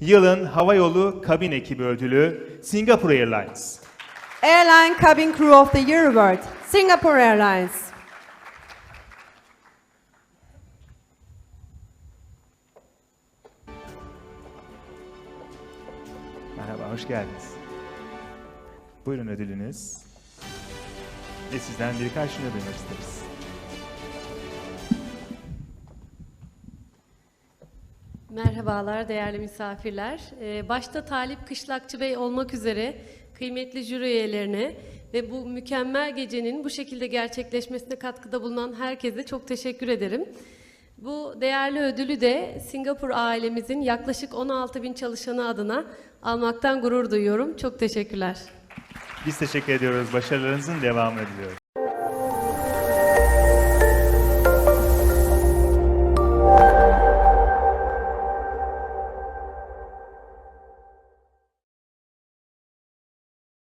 Yılın Havayolu Kabin Ekibi Ödülü Singapore Airlines. Airline Cabin Crew of the Year Award, Singapore Airlines. Merhaba, hoş geldiniz. Buyurun ödülünüz. Ve sizden birkaç cümle duymak isteriz. Merhabalar değerli misafirler. Ee, Başta Talip Kışlakçı Bey olmak üzere kıymetli jüri üyelerine ve bu mükemmel gecenin bu şekilde gerçekleşmesine katkıda bulunan herkese çok teşekkür ederim. Bu değerli ödülü de Singapur ailemizin yaklaşık 16 bin çalışanı adına almaktan gurur duyuyorum. Çok teşekkürler. Biz teşekkür ediyoruz. Başarılarınızın devamını diliyoruz.